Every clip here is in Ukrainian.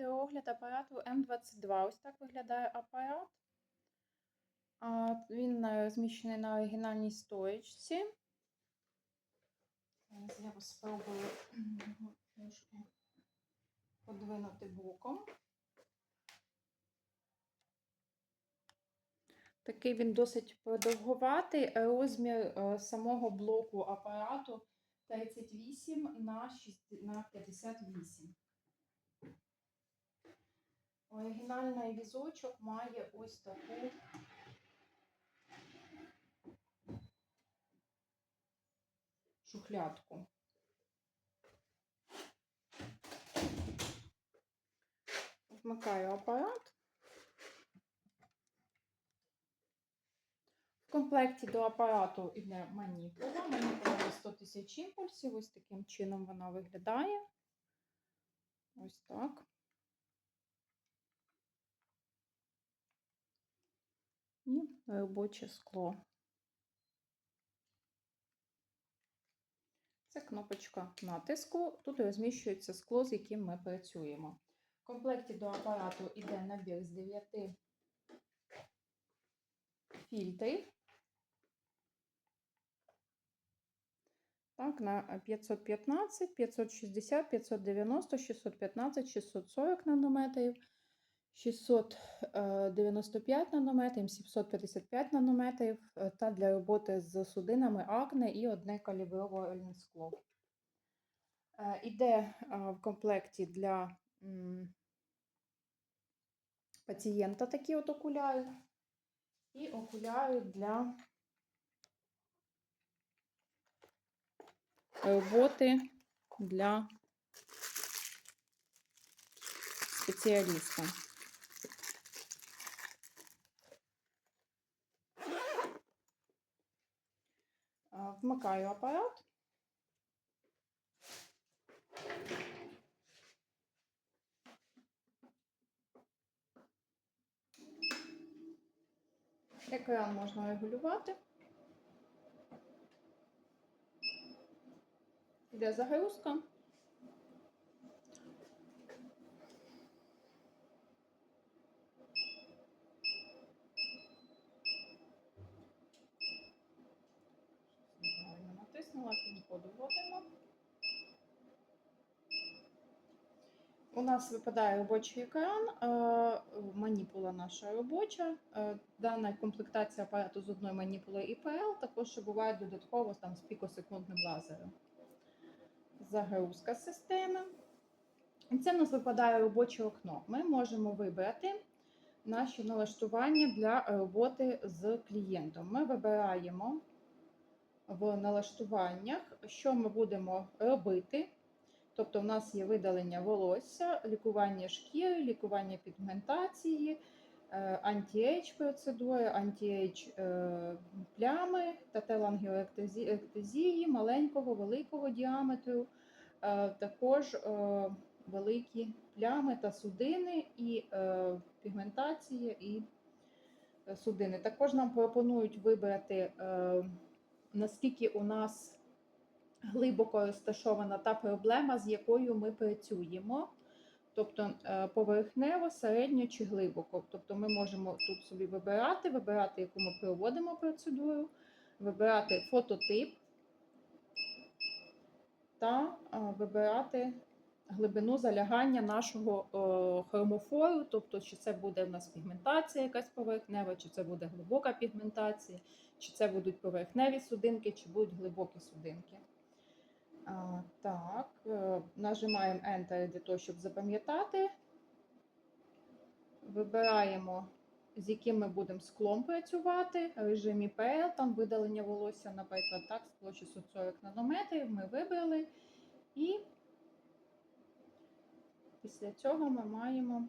відеоогляд апарату М22. Ось так виглядає апарат. Він е, розміщений на оригінальній стоєчці. Зараз я спробую його трошки подвинути боком. Такий він досить продовгуватий. Розмір е, самого блоку апарату 38 на 58. Оригінальний візочок має ось таку шухлядку. Вмикаю апарат. В комплекті до апарату йде маніпула. Маніпула 100 тисяч імпульсів. Ось таким чином вона виглядає. Ось так. І робоче скло. Це кнопочка натиску. Тут розміщується скло, з яким ми працюємо. В комплекті до апарату йде набір з 9 фільтрів. Так, на 515, 560, 590, 615, 640 нанометрів, 695 нанометрів, 755 нанометрів е, та для роботи з судинами акне і одне каліброване скло. Е, Іде е, в комплекті для пацієнта такі от окуляри і окуляри для роботи для спеціаліста. А, Вмикаю апарат. Екран можна регулювати. Іде загрузка. Пін-коду вводимо. У нас випадає робочий екран, е, маніпула наша робоча. Е, Дана комплектація апарату з одною маніпулою IPL, також буває додатково там, з пікосекундним лазером. Загрузка системи. І це в нас випадає робоче окно. Ми можемо вибрати наші налаштування для роботи з клієнтом. Ми вибираємо в налаштуваннях, що ми будемо робити. Тобто, в нас є видалення волосся, лікування шкіри, лікування пігментації, анті-ейдж процедури, анті-ейдж е, плями та телангіоектезії маленького, великого діаметру, е, також е, великі плями та судини, і пігментація і судини. Також нам пропонують вибрати, наскільки у нас глибоко розташована та проблема, з якою ми працюємо. Тобто поверхнево, середньо чи глибоко. Тобто ми можемо тут собі вибирати, вибирати, яку ми проводимо процедуру, вибирати фототип та вибирати глибину залягання нашого хромофору, тобто, чи це буде в нас пігментація якась поверхнева, чи це буде глибока пігментація, чи це будуть поверхневі судинки, чи будуть глибокі судинки. А, Так, е, нажимаємо Enter для того, щоб запам'ятати. Вибираємо, з яким ми будемо склом працювати. Режим IPL, там видалення волосся, наприклад, так, скло 640 нанометрів. Ми вибрали. І після цього ми маємо.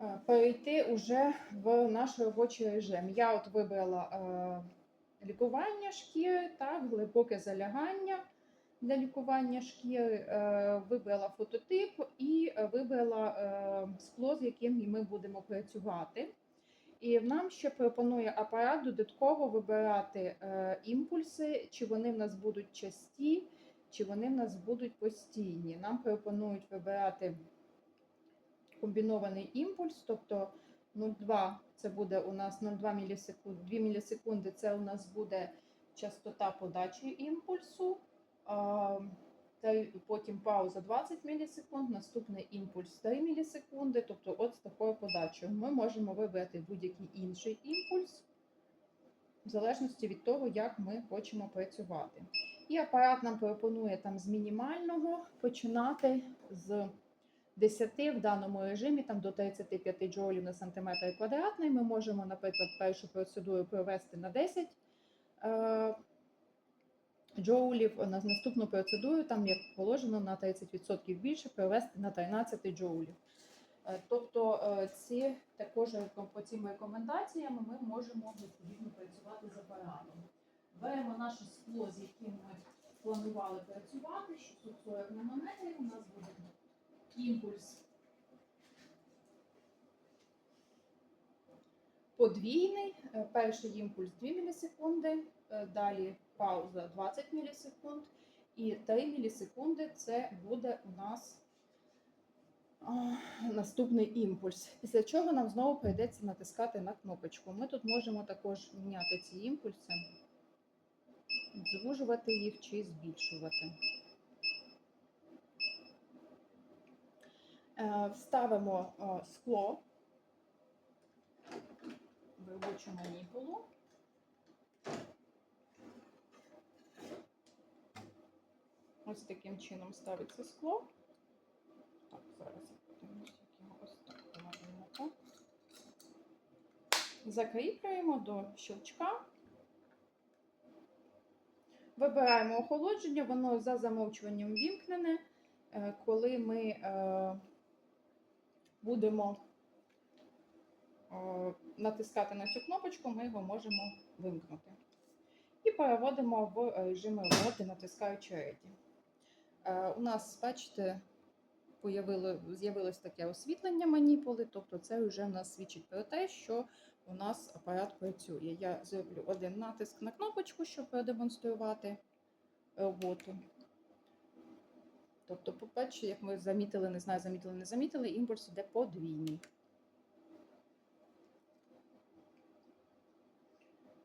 Е, перейти уже в наш робочий режим. Я от вибрала е, лікування шкіри, так, глибоке залягання для лікування шкіри, е, вибрала фототип і вибрала скло, з яким ми будемо працювати. І нам ще пропонує апарат додатково вибирати е, імпульси, чи вони в нас будуть часті, чи вони в нас будуть постійні. Нам пропонують вибирати комбінований імпульс, тобто 0,2 це буде у нас 0,2 мілісекунд, 2 мілісекунди це у нас буде частота подачі імпульсу. Та потім пауза 20 мілісекунд, наступний імпульс 3 мілісекунди. Тобто, от з такою подачею ми можемо вибрати будь-який інший імпульс, в залежності від того, як ми хочемо працювати. І апарат нам пропонує там з мінімального починати з 10 в даному режимі, там до 35 джоулів на сантиметр квадратний. Ми можемо, наприклад, першу процедуру провести на 10 е, джоулів, на наступну процедуру, там як положено на 30% більше, провести на 13 джоулів. Е, Тобто е, ці також по цим рекомендаціями ми можемо відповідно працювати з апаратом. Беремо наше скло, з яким ми планували працювати, 640 нанометрів, у нас буде імпульс подвійний. Е, Перший імпульс 2 мілісекунди, е, далі пауза 20 мілісекунд, і 3 мілісекунди це буде у нас наступний імпульс. Після чого нам знову прийдеться натискати на кнопочку. Ми тут можемо також міняти ці імпульси, звужувати їх чи збільшувати. Е, Вставимо скло в робочу Ось таким чином ставиться скло. Так, зараз. Закріплюємо до щелчка. Вибираємо охолодження, воно за замовчуванням вімкнене. Е, Коли ми е, будемо е, натискати на цю кнопочку, ми його можемо вимкнути. І переводимо в режим роботи, натискаючи Ready. Е, У нас, бачите, з'явилось таке освітлення маніпули, тобто це вже в нас свідчить про те, що у нас апарат працює. Я зроблю один натиск на кнопочку, щоб продемонструвати роботу. Тобто, по-перше, як ми замітили, не знаю, замітили, не замітили, імпульс іде подвійний.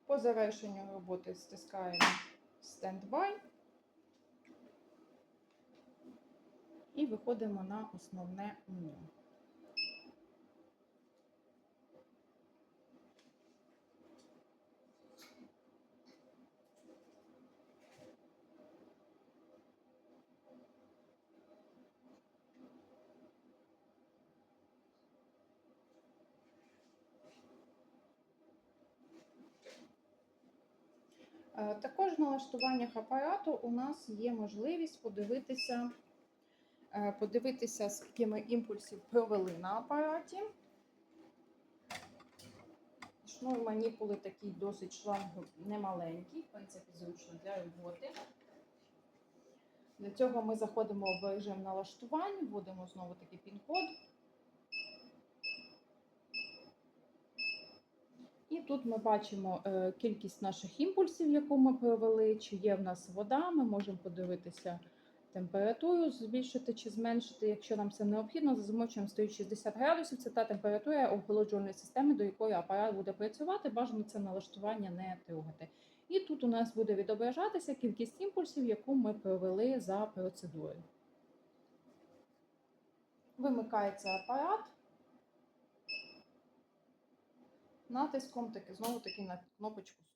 По завершенню роботи стискаємо стендбай і виходимо на основне меню. Е, Також в налаштуваннях апарату у нас є можливість подивитися, подивитися, скільки ми імпульсів провели на апараті. Шнур маніпули такий досить шланг немаленький, в принципі, зручно для роботи. Для цього ми заходимо в режим налаштувань, вводимо знову таки пін-код. І тут ми бачимо е, кількість наших імпульсів, яку ми провели, чи є в нас вода. Ми можемо подивитися температуру, збільшити чи зменшити. Якщо нам це необхідно, за замовченням стоїть 60 градусів. Це та температура охолоджувальної системи, до якої апарат буде працювати. Бажано це налаштування не трогати. І тут у нас буде відображатися кількість імпульсів, яку ми провели за процедурою. Вимикається апарат. Натиском таки знову таки на кнопочку